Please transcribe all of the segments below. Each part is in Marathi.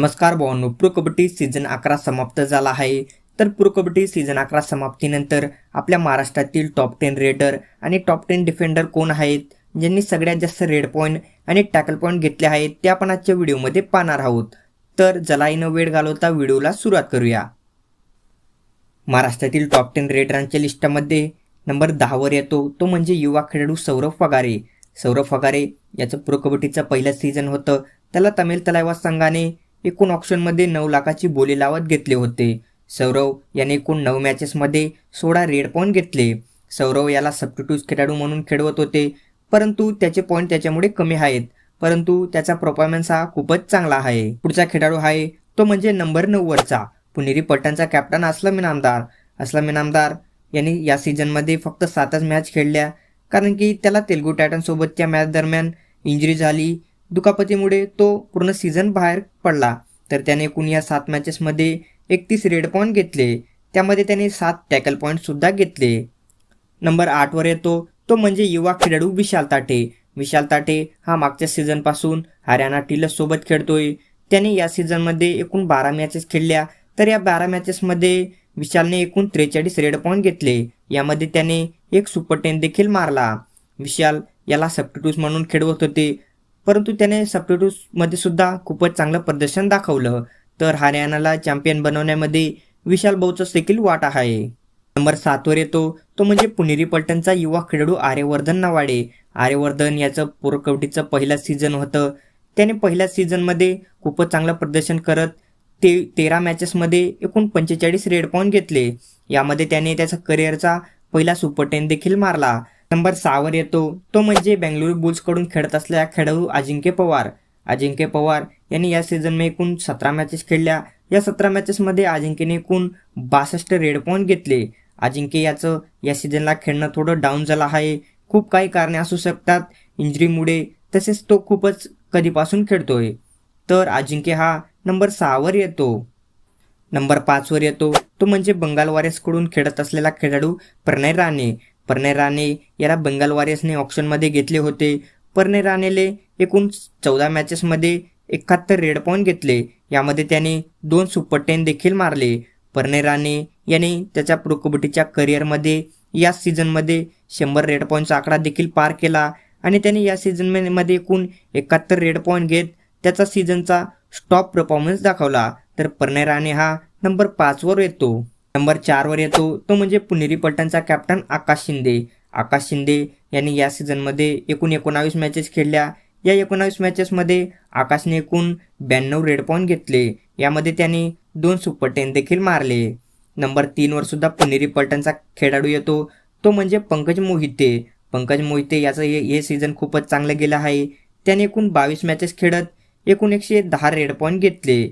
नमस्कार भावांनो प्रो कबड्डी सीझन अकरा समाप्त झाला आहे. तर प्रो कबड्डी सीझन अकरा समाप्तीनंतर आपल्या महाराष्ट्रातील टॉप टेन रेडर आणि टॉप टेन डिफेंडर कोण आहेत? ज्यांनी सगळ्यात जास्त रेड पॉईंट आणि टॅकल पॉईंट घेतले आहेत ते आपण आजच्या व्हिडिओमध्ये पाहणार आहोत. तर जलाईनं वेळ घालवता व्हिडिओला सुरुवात करूया. महाराष्ट्रातील टॉप टेन रेडरांच्या लिस्टमध्ये नंबर दहावर येतो. तो म्हणजे युवा खेळाडू सौरभ फगारे. सौरभ फगारे याचं प्रो कबड्डीचं पहिलं सीझन होतं. त्याला तमिळ तलावा संघाने एकूण ऑप्शनमध्ये नऊ लाखाची बोली लावत घेतले होते. सौरव याने एकूण नऊ मॅचेसमध्ये सोळा रेड पॉईंट घेतले. सौरव याला सबस्टिट्यूट खेळाडू म्हणून खेळवत होते. परंतु त्याचे पॉईंट त्याच्यामुळे कमी आहेत. परंतु त्याचा परफॉर्मन्स हा खूपच चांगला आहे. पुढचा खेळाडू आहे तो म्हणजे नंबर नऊवरचा पुणेरी पट्टणचा कॅप्टन असलम इनामदार. असलम इनामदार यांनी या सीझनमध्ये फक्त सातच मॅच खेळल्या कारण की त्याला तेलगू टायटनसोबतच्या मॅच दरम्यान इंजरी झाली. दुखापतीमुळे तो पूर्ण सीझन बाहेर पडला. तर त्याने एकूण या सात मॅचेसमध्ये एकतीस रेड पॉईंट घेतले. त्यामध्ये त्याने सात टॅकल पॉईंटसुद्धा घेतले. नंबर आठवर येतो तो म्हणजे युवा खेळाडू विशाल ताटे विशाल ताटे हा मागच्या सीझनपासून हरियाणा टिलस खेळतोय. त्याने या सीझनमध्ये एकूण बारा मॅचेस खेळल्या. तर या बारा मॅचेसमध्ये विशालने एकूण त्रेचाळीस रेड पॉईंट घेतले. यामध्ये त्याने एक सुपर टेन देखील मारला. विशाल याला सबस्टिट्यूट म्हणून खेळवत होते. परंतु त्याने सबस्टिट्यूटमध्ये सुद्धा खूपच चांगलं प्रदर्शन दाखवलं. तर हरियाणाला चॅम्पियन बनवण्यामध्ये विशाल भाऊचं देखील वाट आहे. नंबर सातवर येतो. तो म्हणजे पुणेरी पलटणचा युवा खेळाडू आर्यवर्धन नावाडे. आर्यवर्धन याचं पोरकवटीचं पहिलं सीझन होतं. त्याने पहिल्या सीझनमध्ये खूपच चांगलं प्रदर्शन करत ते तेरा मॅचेसमध्ये एकूण पंचेचाळीस रेड पॉईंट घेतले. यामध्ये त्याने त्याचा करिअरचा पहिला सुपर टेन देखील मारला. नंबर सहावर येतो. तो म्हणजे बेंगलुरू बुल्सकडून खेळत असलेला खेळाडू अजिंक्य पवार. अजिंक्य पवार यांनी या सीझनमध्ये एकूण सतरा मॅचेस खेळल्या. या सतरा मॅचेसमध्ये अजिंक्यने एकूण बासष्ट रेड पॉईंट घेतले. अजिंक्य याचं या सीझनला खेळणं थोडं डाऊन झालं आहे. खूप काही कारणे असू शकतात. इंजरीमुळे तसेच तो खूपच कधीपासून खेळतोय. तर अजिंक्य हा नंबर सहावर येतो. नंबर पाचवर येतो. तो म्हणजे बंगाल वॉरियर्सकडून खेळत असलेला खेळाडू प्रणय राणे. प्रणय राणे याला बंगाल वॉरियर्सने ऑप्शनमध्ये घेतले होते. प्रणय राणेले एकूण चौदा मॅचेसमध्ये एकाहत्तर रेड पॉईंट घेतले. यामध्ये त्याने दोन सुपर टेन देखील मारले. प्रणय राणे याने त्याच्या प्रो कबड्डीच्या करिअरमध्ये या सीझनमध्ये शंभर रेड पॉईंटचा आकडा देखील पार केला आणि त्याने या सीझनमध्ये एकूण एकाहत्तर रेड पॉईंट घेत त्याचा सीझनचा स्टॉप परफॉर्मन्स दाखवला. तर प्रणय राणे हा नंबर पाचवर येतो. नंबर चारवर येतो. तो म्हणजे पुणेरी पलटणचा कॅप्टन आकाश शिंदे. आकाश शिंदे यांनी या सीझनमध्ये एकूण एकोणावीस मॅचेस खेळल्या. या एकोणावीस मॅचेसमध्ये आकाशने एकूण ब्याण्णव रेड पॉईंट घेतले. यामध्ये त्याने दोन सुपर टेन देखील मारले. नंबर तीनवर सुद्धा पुणेरी पलटणचा खेळाडू येतो. तो म्हणजे पंकज मोहिते. पंकज मोहिते याचं हे हे सीझन खूपच चांगलं गेलं आहे. त्याने एकूण बावीस मॅचेस खेळत एकूण एकशे दहा रेड पॉईंट घेतले.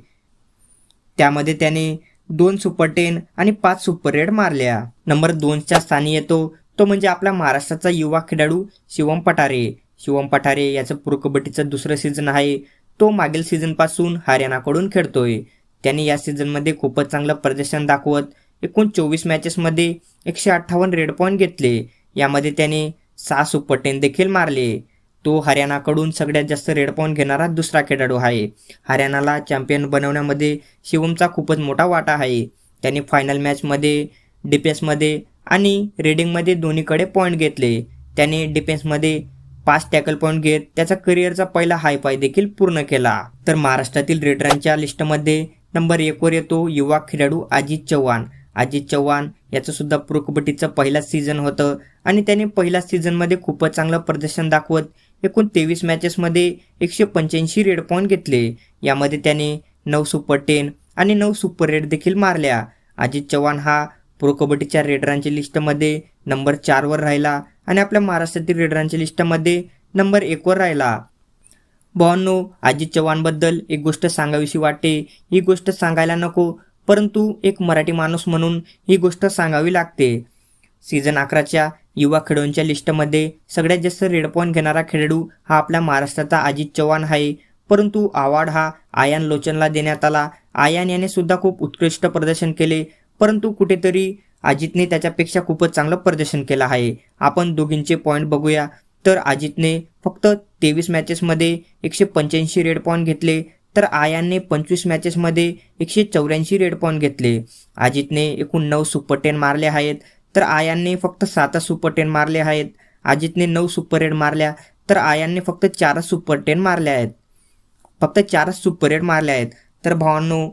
त्यामध्ये त्याने दोन सुपर टेन आणि पाच सुपर रेड मारल्या. नंबर दोनच्या स्थानी येतो. तो म्हणजे आपला महाराष्ट्राचा युवा खेळाडू शिवम पठारे. शिवम पठारे याचं प्रो कबड्डीचं दुसरं सीझन आहे. तो मागील सीझनपासून हरियाणाकडून खेळतोय. त्याने या सीझनमध्ये खूपच चांगलं प्रदर्शन दाखवत एकूण चोवीस मॅचेसमध्ये एकशे अठ्ठावन्न रेड पॉईंट घेतले. यामध्ये त्याने सहा सुपर टेन देखील मारले. तो हरियाणाकडून सगळ्यात जास्त रेड पॉईंट घेणारा दुसरा खेळाडू आहे. हरियाणाला चॅम्पियन बनवण्यामध्ये शिवमचा खूपच मोठा वाटा आहे. त्याने फायनल मॅचमध्ये डिफेन्समध्ये आणि रेडिंगमध्ये दोन्हीकडे पॉईंट घेतले. त्याने डिफेन्समध्ये पाच टॅकल पॉईंट घेत त्याचा करिअरचा पहिला हाय पाय देखील पूर्ण केला. तर महाराष्ट्रातील रेडरांच्या लिस्टमध्ये नंबर एकवर येतो युवा खेळाडू अजित चव्हाण. अजित चव्हाण याचंसुद्धा प्रो कबड्डीचं पहिला सीझन होतं आणि त्याने पहिल्या सीझनमध्ये खूपच चांगलं प्रदर्शन दाखवत एकूण तेवीस मॅचेसमध्ये एकशे पंच्याऐंशी रेड पॉईंट घेतले. यामध्ये त्याने नऊ सुपर टेन आणि नऊ सुपर रेड देखील मारल्या. अजित चव्हाण हा प्रो कबड्डीच्या रेडरांच्या लिस्टमध्ये नंबर चारवर राहिला आणि आपल्या महाराष्ट्रातील रेडरांच्या लिस्टमध्ये नंबर एकवर राहिला. भावांनो अजित चव्हाणबद्दल एक गोष्ट सांगावीशी वाटते. ही गोष्ट सांगायला नको परंतु एक मराठी माणूस म्हणून ही गोष्ट सांगावी लागते. सीझन अकराच्या युवा खेळाडूंच्या लिस्टमध्ये सगळ्यात जास्त रेड पॉईंट घेणारा खेळाडू हा आपल्या महाराष्ट्राचा अजित चव्हाण आहे. परंतु अवॉर्ड हा आयान लोचनला देण्यात आला. आयान याने सुद्धा खूप उत्कृष्ट प्रदर्शन केले. परंतु कुठेतरी अजितने त्याच्यापेक्षा खूपच चांगलं प्रदर्शन केलं आहे. आपण दोघींचे पॉईंट बघूया. तर अजितने फक्त तेवीस मॅचेसमध्ये एकशे पंच्याऐंशी रेड पॉईंट घेतले. तर आयानने पंचवीस मॅचेसमध्ये एकशे चौऱ्याऐंशी रेड पॉईंट घेतले. अजितने एकूण नऊ सुपर टेन मारले आहेत. तर आयांनी फक्त सातच सुपर टेन मारले आहेत. अजितने नऊ सुपर रेड मारल्या तर आयानने फक्त चारच सुपर टेन मारल्या आहेत. फक्त चारच सुपर रेड मारल्या आहेत. तर भावांनो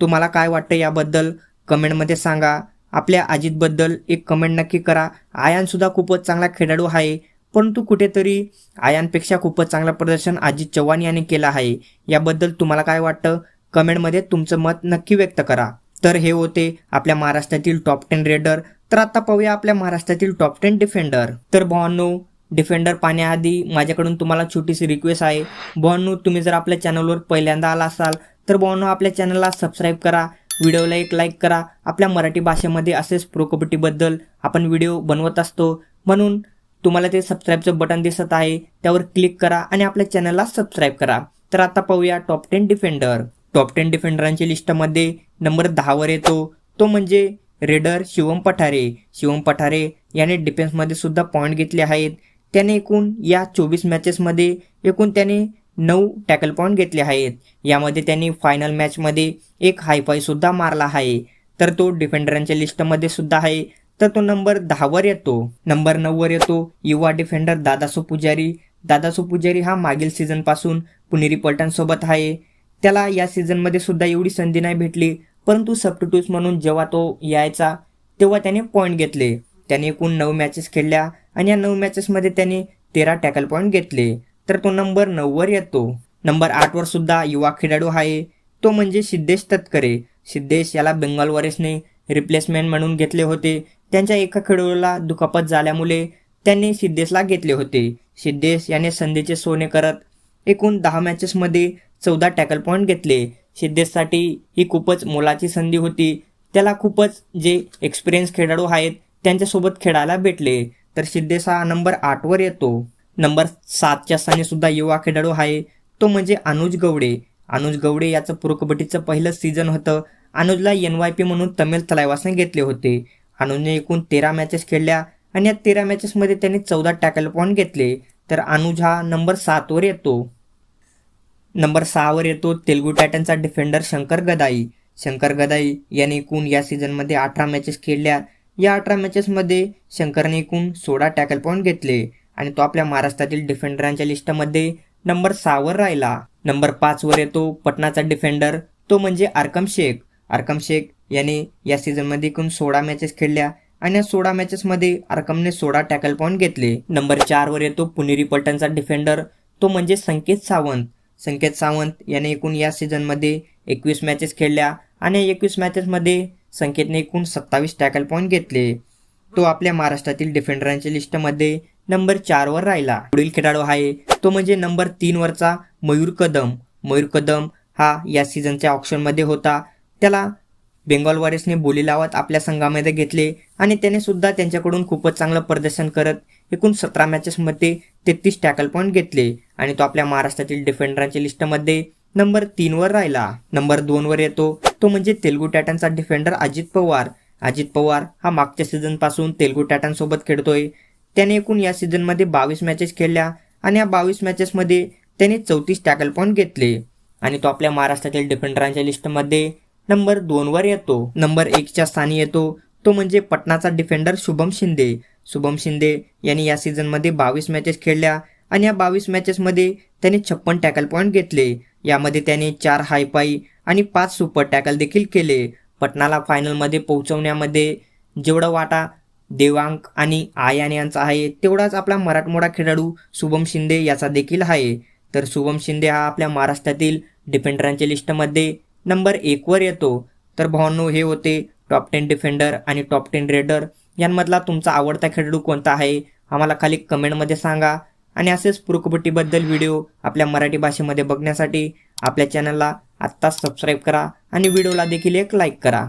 तुम्हाला काय वाटतं याबद्दल? कमेंटमध्ये सांगा. आपल्या अजितबद्दल एक कमेंट नक्की करा. आयानसुद्धा खूपच चांगला खेळाडू आहे परंतु कुठेतरी आयांपेक्षा खूपच चांगलं प्रदर्शन अजित चव्हाण यांनी केलं आहे. याबद्दल तुम्हाला काय वाटतं? कमेंटमध्ये तुमचं मत नक्की व्यक्त करा. तर हे होते आपल्या महाराष्ट्रातील टॉप टेन रेडर तर आता पाहूया आपल्या महाराष्ट्रातील टॉप टेन डिफेंडर तर भावांनो डिफेंडर पाहण्याआधी माझ्याकडून तुम्हाला छोटीशी रिक्वेस्ट आहे. भावांनो तुम्ही जर आपल्या चॅनलवर पहिल्यांदा आला असाल तर भावांनो आपल्या चॅनलला सबस्क्राईब करा. व्हिडिओला एक लाईक करा. आपल्या मराठी भाषेमध्ये असेच प्रो कबड्डीबद्दल आपण व्हिडिओ बनवत असतो. म्हणून तुम्हाला ते सबस्क्राईबचं बटन दिसत आहे. त्यावर क्लिक करा आणि आपल्या चॅनलला सबस्क्राईब करा. तर आता पाहूया top ten defender top ten डिफेंडरांच्या लिस्टमध्ये नंबर दहावर येतो. तो म्हणजे रेडर शिवम पठारे. शिवम पठारे याने डिफेन्समध्ये सुद्धा पॉईंट घेतले आहेत. त्याने एकूण या चोवीस मॅचेसमध्ये एकूण त्याने नऊ टॅकल पॉईंट घेतले आहेत. यामध्ये त्यांनी फायनल मॅचमध्ये एक हायफायसुद्धा मारला आहे. तर तो डिफेंडरांच्या लिस्टमध्ये सुद्धा आहे. तर तो नंबर दहावर येतो. नंबर नऊवर येतो युवा डिफेंडर दादासो पुजारी. दादासो पुजारी हा मागील सीझनपासून पुणेरी पलटणसोबत आहे. त्याला या सीझनमध्ये सुद्धा एवढी संधी नाही भेटली. परंतु सबस्टिट्यूट म्हणून जेव्हा तो यायचा तेव्हा त्याने पॉईंट घेतले. त्याने एकूण नऊ मॅचेस खेळल्या आणि या नऊ मॅचेसमध्ये त्याने तेरा टॅकल पॉईंट घेतले. तर तो नंबर नऊवर येतो. नंबर आठवर सुद्धा युवा खेळाडू आहे. तो म्हणजे सिद्धेश तत्करे सिद्धेश याला बेंगाल वॉरियर्सने रिप्लेसमेंट म्हणून घेतले होते. त्यांच्या एका खेळाडूला दुखापत झाल्यामुळे त्यांनी सिद्धेशला घेतले होते. सिद्धेश याने संधीचे सोने करत एकूण दहा मॅचेसमध्ये चौदा टॅकल पॉईंट घेतले. सिद्धेशसाठी ही खूपच मोलाची संधी होती. त्याला खूपच जे एक्सपिरियन्स खेळाडू आहेत त्यांच्यासोबत खेळायला भेटले. तर सिद्धेश हा नंबर आठवर येतो. नंबर सातच्या स्थानी सुद्धा युवा खेळाडू आहे. तो म्हणजे अनुज गवडे. अनुज गवडे याचं प्रो पहिलं सीझन होतं. अनुजला एन वाय पी म्हणून तमिळ तलावासने घेतले होते. अनुजने एकूण तेरा मॅचेस खेळल्या आणि या तेरा मॅचेसमध्ये त्यांनी चौदा टॅकल पॉईंट घेतले. तर अनुज हा नंबर सातवर येतो. नंबर सहावर येतो तेलगू टायटनचा डिफेंडर शंकर गदाई. शंकर गदाई याने एकूण या सीझनमध्ये अठरा मॅचेस खेळल्या. या अठरा मॅचेसमध्ये शंकरने एकूण सोळा टॅकल पॉईंट घेतले आणि तो आपल्या महाराष्ट्रातील डिफेंडरांच्या लिस्टमध्ये नंबर सहावर राहिला. नंबर पाचवर येतो पटनाचा डिफेंडर तो म्हणजे आरकम शेख. आरकम शेख याने या सीझनमध्ये एकूण सोळा मॅचेस खेळल्या आणि या सोळा मॅचेसमध्ये आरकमने सोळा टॅकल पॉईंट घेतले. नंबर चारवर येतो पुणेरी पलटणचा डिफेंडर तो म्हणजे संकेत सावंत. संकेत सावंत याने एकूण या सीझनमध्ये एकवीस मॅचेस खेळल्या आणि एकवीस मॅचेसमध्ये संकेतने एकूण सत्तावीस टॅकल पॉईंट घेतले. तो आपल्या महाराष्ट्रातील डिफेंडरांच्या लिस्टमध्ये नंबर चारवर राहिला. पुढील खेळाडू आहे तो म्हणजे नंबर तीनवरचा मयूर कदम. मयूर कदम हा या सीझनच्या ऑप्शनमध्ये होता. त्याला बेंगॉल वॉरियर्सने बोली लावत आपल्या संघामध्ये घेतले आणि त्याने सुद्धा त्यांच्याकडून खूपच चांगलं प्रदर्शन करत एकूण सतरा मॅचेसमध्ये तेहतीस टॅकल पॉईंट घेतले. आणि तो आपल्या महाराष्ट्रातील डिफेंडरांच्या लिस्टमध्ये नंबर तीनवर राहिला. नंबर दोनवर येतो. तो म्हणजे तेलगू टॅटनचा डिफेंडर अजित पवार. अजित पवार हा मागच्या सीझनपासून तेलगू टॅटनसोबत खेळतोय. त्याने एकूण या सीझनमध्ये बावीस मॅचेस खेळल्या आणि या बावीस मॅचेसमध्ये त्याने चौतीस टॅकल पॉईंट घेतले. आणि तो आपल्या महाराष्ट्रातील डिफेंडरांच्या लिस्टमध्ये नंबर दोनवर येतो. नंबर एकच्या स्थानी येतो. तो म्हणजे पटनाचा डिफेंडर शुभम शिंदे. शुभम शिंदे यांनी या सीझनमध्ये बावीस मॅचेस खेळल्या आणि या बावीस मॅचेसमध्ये त्याने छप्पन टॅकल पॉईंट घेतले. यामध्ये त्याने चार हायपाई आणि पाच सुपर टॅकल देखील केले. पटनाला फायनलमध्ये पोहोचवण्यामध्ये जेवढा वाटा देवांक आणि आयान यांचा आहे तेवढाच आपला मराठमोडा खेळाडू शुभम शिंदे याचा देखील आहे. तर शुभम शिंदे हा आपल्या महाराष्ट्रातील डिफेंडरांच्या लिस्टमध्ये नंबर एकवर येतो. तर भावांनो हे होते टॉप टेन डिफेंडर आणि टॉप टेन रेडर यांमधला तुमचा आवडता खेळाडू कोणता आहे? आम्हाला खाली कमेंटमध्ये सांगा. आणि असेच प्रोकबट्टीबद्दल व्हिडिओ आपल्या मराठी भाषेमध्ये बघण्यासाठी आपल्या चॅनलला आत्ताच सबस्क्राईब करा. आणि व्हिडिओला देखील एक लाईक करा.